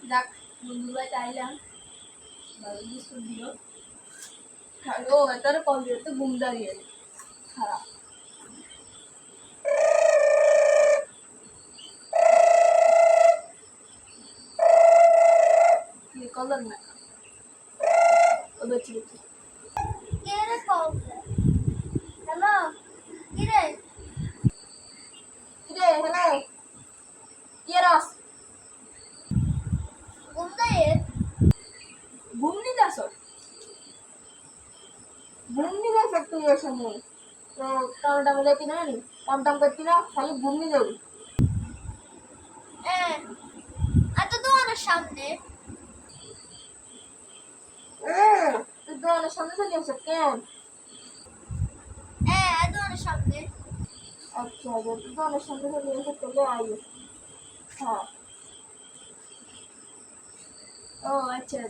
যাক, বন্ধুরা চাইলাম। বিস্কুট দিল। ও কল দিয়ে তো ঘুম দাঁড়িয়ে খারাপ। কলর না? ও বেঁচে আসো ঘুম নিতে আসো তুই ওর সময়। তো কাম টাম যেতি না কাম টাম না খালি যাবি হ্যাঁ এত সামনে? দোকানের সামনে চলে আসো কেন? এত আমার সামনে? আচ্ছা তুই দোকানের সামনে চলে আসো চলে আইয়ে হ্যাঁ। ও আচ্ছা।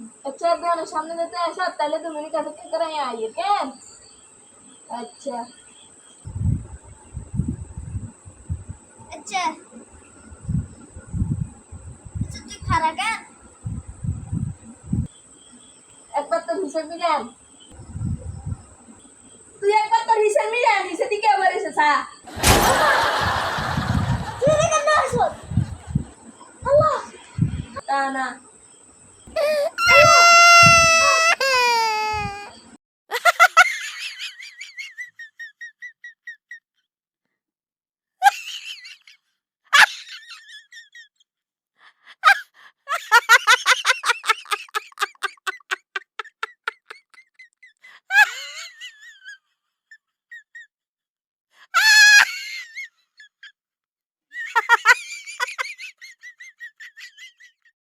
अच्छा तो दोनों सामने देते हैं ऐसा पहले तो मैंने कहा सकते करें आइए क्या अच्छा। अच्छा। अच्छा तू खा। रहा क्या एक बार तो हिसल भी जाए। तू एक बार तो हिसल भी जाए हिसल ही क्या बरे से सा तेरे का नाम अल्लाह। ताना।